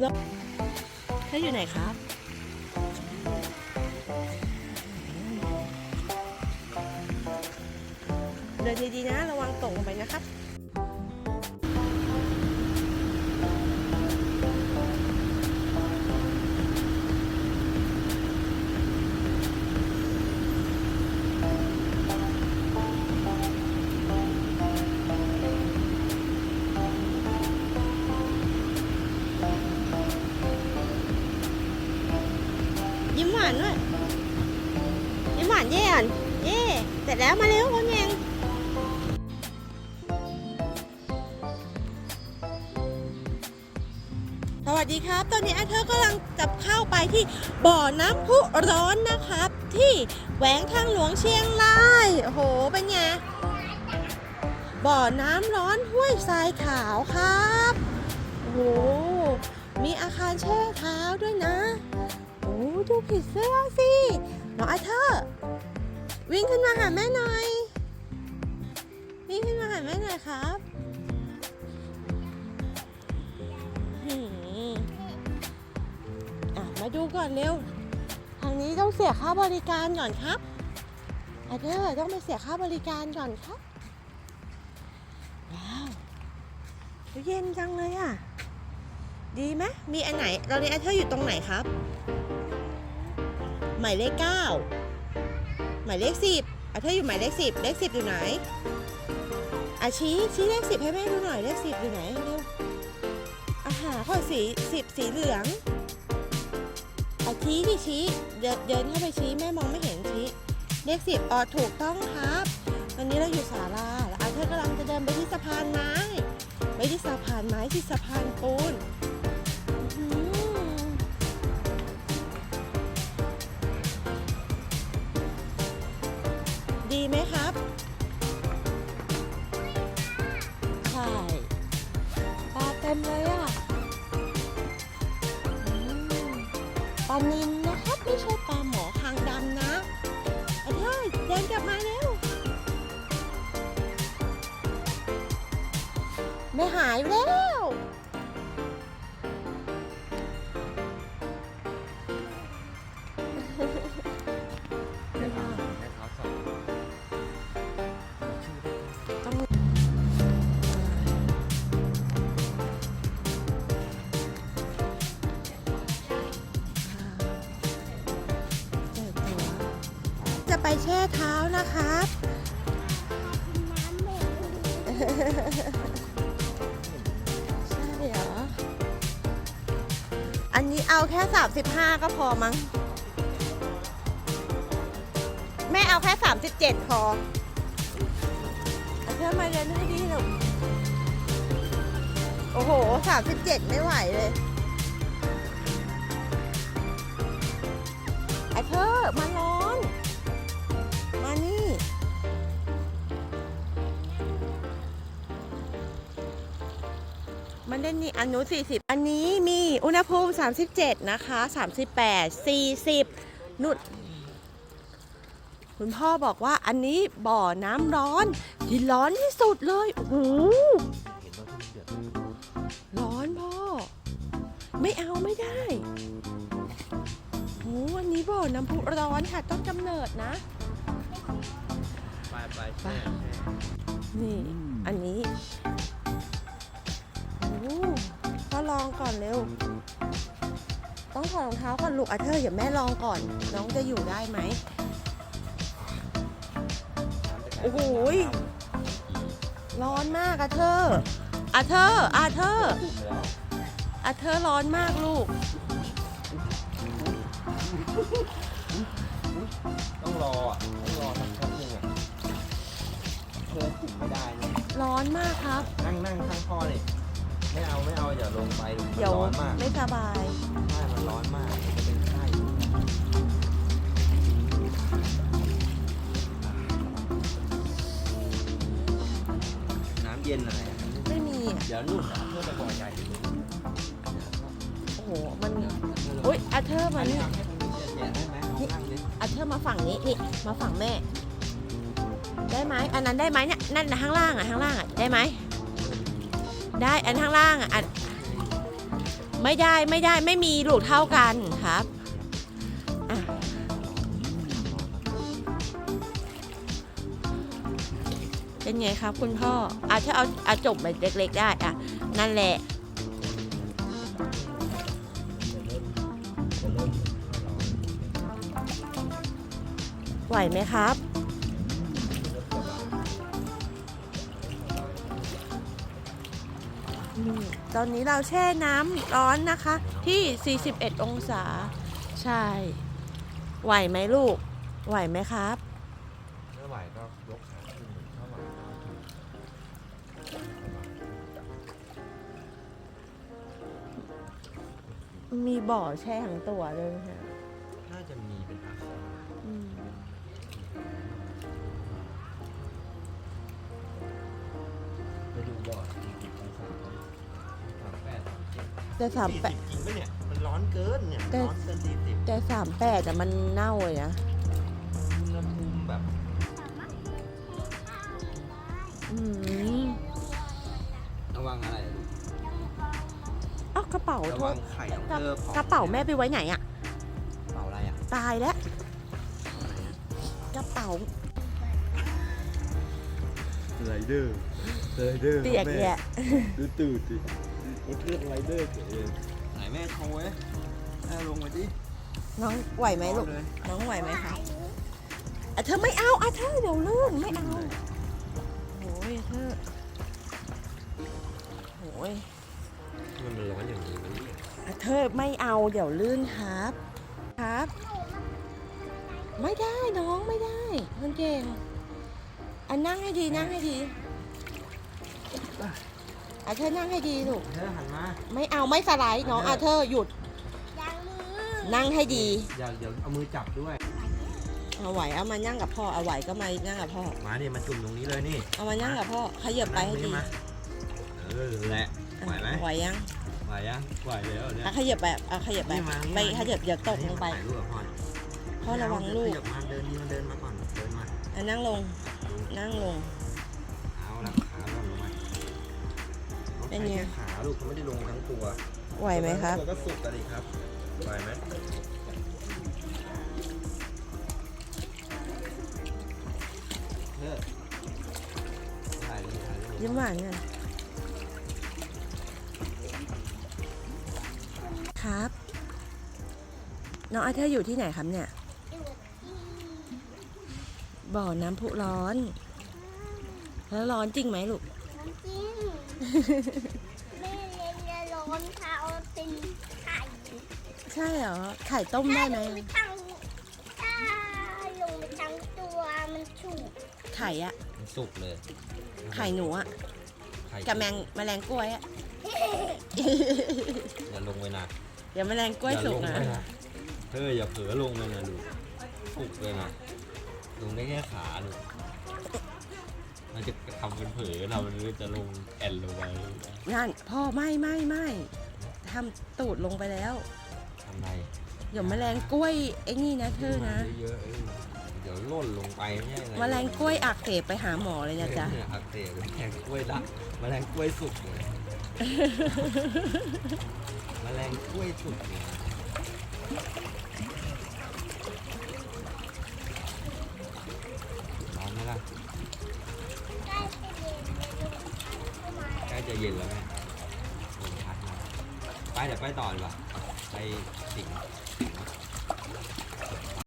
แล้วถ้าอยู่ไหนครับเดินดีๆนะ ระวังตกลงไปนะครับานด้วยยิ้มหวานเย่ก่อนเย่เสร็จแล้วมาเร็วคนแยงสวัสดีครับ ตอนนี้อาเธอร์กำลังจะเข้าไปที่บ่อน้ำพุร้อนนะครับ ที่แหวงทางหลวงเชียงรายโอ้โห เป็นไง บ่อน้ำร้อนห้วยทรายขาวครับ โอ้โห มีอาคารแช่เท้าด้วยนะ ดูผีเสื้อสิน้องอาเธอร์วิ่งขึ้นมาหาแม่หน่อย วิ่งขึ้นมาหาแม่หน่อยครับอะมาดูก่อนเร็ว ทางนี้ต้องเสียค่าบริการก่อนครับอาเธอร์ต้องไปเสียค่าบริการก่อนครับ ว้าวเย็นจังเลยอะ ดีไหมมีอันไหน ตอนนี้อาเธอร์อยู่ตรงไหนครับ หมายเลขเก้าหมายเลขสิบอาเธออยู่หมายเลขสิบเลขสิบอยู่ไหนอาชี้ชี้เลขสิบให้แม่ดูหน่อยเลขสิบอยู่ไหนเร็วอาหาข้อสีสิบสีเหลืองอาชี้ที่ชี้เดินเดินเข้าไปชี้แม่มองไม่เห็นชี้เลขสิบอ๋อถูกต้องครับตอนนี้เราอยู่ศาลาแล้วอาเธอกำลังจะเดินไปที่สะพานไม้ไม่ที่สะพานไม้ที่สะพานปูน ต็มเลยอะอปลานินนะครับไม่ใช่ปลาหมอหางดำนะอันเฮ้ยเดินกลับมาเร็วไม่หายแล้ว ไปแช่เท้านะครับ ใช่เหรอ อันนี้เอาแค่ 35 ก็พอมั้ง แม่เอาแค่ 37 พอเอาเพื่อนมาเดินให้ดีหนูโอ้โห 37 ไม่ไหวเลยไอ้เธอมาร้อ มันได้นี่อันนู้น40 อันนี้มีอุณหภูมิ 37 นะคะ 38 40 นุดคุณพ่อบอกว่าอันนี้บ่อน้ำร้อนที่ร้อนที่สุดเลย โอ้โหร้อนพ่อ ไม่เอาไม่ได้โอ้อันนี้บ่อน้ำพุร้อนค่ะต้นกำเนิดนะไปไปแช่แช่นี่ อันนี้ โอ้ก็ลองก่อนเร็ว ต้องถอดรองเท้าก่อนลูกอะเธออย่าแม่ลองก่อน น้องจะอยู่ได้ไหมโอ้โหยร้อนมากอะเธออะเธออะเธออะเธอร้อนมากลูก ต้องรออะต้องรอสักแป๊บนึงอะเธอถึงไม่ได้นะร้อนมากครับ นั่งนั่งข้างพ่อนี่ ไม่เอาไม่เอาอย่าลงไปมันเดี๋ยวร้อนมากไม่สบาย ใช่มันร้อนมากมันจะเป็นไข้น้ำเย็นอะไรอะไม่มีอะเดี๋ยวนู่นอะเพื่อไปบ่อใหญ่โอ้โห มันโอ๊ยอะเธอมาอันนี้นี่เอาแค่ตรงนี้เฉยๆได้ไหมเอานั่งดิอะเธอมาฝั่งนี้นี่มาฝั่งแม่ ได้ไหมอันนั้นได้ไหมเนี่ยนั่นน่ะข้างล่างอะข้างล่างอะได้ไหม ได้อันข้างล่างอะอันไม่ได้ไม่ได้ไม่มีลูกเท่ากันครับเป็นไงครับคุณพ่ออาถ้าเอาเอาจบแบบเล็ก ๆ ได้อะนั่นแหละไหวไหมครับ นี่ตอนนี้เราแช่น้ำร้อนนะคะ ที่ 41 องศา ใช่ ไหวไหมลูก ไหวไหมครับไม่ไหวก็ยกขาขึ้นถ้าไหวก็ถือมีบ่อแช่ทั้งตัวเลยนะฮะน่าจะมีเป็นอาคารอืมไปดูบ่อสี่สิบองศาสาม แปดสามเจ็ดแต่สามสี่แปสิดบจริงปะเนี่ย มันร้อนเกินเนี่ยแต่ร้อนเกินสี่สิบแต่สามแปดแต่มันเน่าเลยนะอุณหภูมิแบบอืมระวังอะไรอะลูกเอ้ากระเป๋าระโทวัษงไข่ของกระเธอพอกระเป๋าแม่ไปไว้ไหนอะ กระเป๋าอะไรอะตายแล้วกระเป๋าไรเดอร์ ไรเดอร์เปียกแยะดูตูดดิมันเรียกไรเดอร์เก๋เลยไหนแม่โชว์เว้ยแม่ลงมาดิน้องไหวไหมลูกเอาเลยน้องไหวไหมคะอะเธอไม่เอาอะเธอเดี๋ยวลื่นไม่เอาโอ้ยเธอโอ้ยมันมันร้อนอย่างนี้มันเนี่ยอะเธอไม่เอาเดี๋ยวลื่นครับ ครับ ไม่ได้น้องไม่ได้มันเก่งอะนั่งให้ดีนั่งให้ดี อะเธอนั่งให้ดีลูก เธอหันมาไม่เอาไม่สไลด์น้องอะอะเธอเธอหยุด ยังมือนั่งให้ดี อย่าเดี๋ยวเอามือจับด้วย เอาไหวเอามานั่งกับพ่อ เอาไหวก็มานั่งกับพ่อ มาเนี่ยมาจุ่มตรงนี้เลยนี่เอามานั่งกับพ่อขยับไปให้ดีมาเออแหละไหวไหมไหวยังไหวยังไหวแล้วเนี่ยอะขยับแบบอะขยับไปนี่มานี่ไปมาขยับอย่าตกลงไป ถ่ายรูปกับพ่อพ่อระวังลูกขยับมาเดินนี่มาเดินมาก่อนเดินมาอะนั่งลง นั่งลง เอาละขาลงมา เป็นไง แค่ขาลูกเขาไม่ได้ลงทั้งตัวไหวไหมครับ ตัวก็สุกกันดิครับไหวไหมเลิกถ่ายเลยถ่ายเลย ยิ้มหวานกันครับ น้องอาเธอร์อยู่ที่ไหนครับเนี่ยอยู่ที่บ่อน้ำพุร้อน แล้วร้อนจริงไหมลูก น้ำจิ้มแม่เล่นจะร้อนเท้าเป็นไข่ใช่เหรอ ไข่ต้มได้ไหมถ้าลงไปทางถ้าลงไปทางตัวมันฉุกไข่อะมันสุกเลยไข่หนูอะไข่กับแมงแมลงกล้วยอะอย่าลงไปนะเดี๋ยวแมลงกล้วยสุกอย่านะลงไปเฮ้ยอย่าเผลอลงไปนะดูสุกเลยนะลงได้แค่ขา ดูมันจะทำเป็นเผลอนะมันจะลงแอนลงไปนั่นพ่อไม่ไม่ไม่ทำตูดลงไปแล้วทำไรเดี๋ยวแมลงกล้วยไอ้นี่นะเธอนะเยอะๆเอ้ยเดี๋ยวล่นลงไปไม่ใช่ไงแมลงกล้วยอักเสบไปหาหมอเลยนะจ๊ะเนี่ยอักเสบแมลงกล้วยละแมลงกล้วยสุกเลยแมลงกล้วยสุกเนี่ยร้อนไหมล่ะ ใกล้จะเย็นเลยลงเข้ามาใกล้จะ เย็นแล้วแม่ลมพัดมาไปเดี๋ยวไปต่อดีกว่าไปสิงห์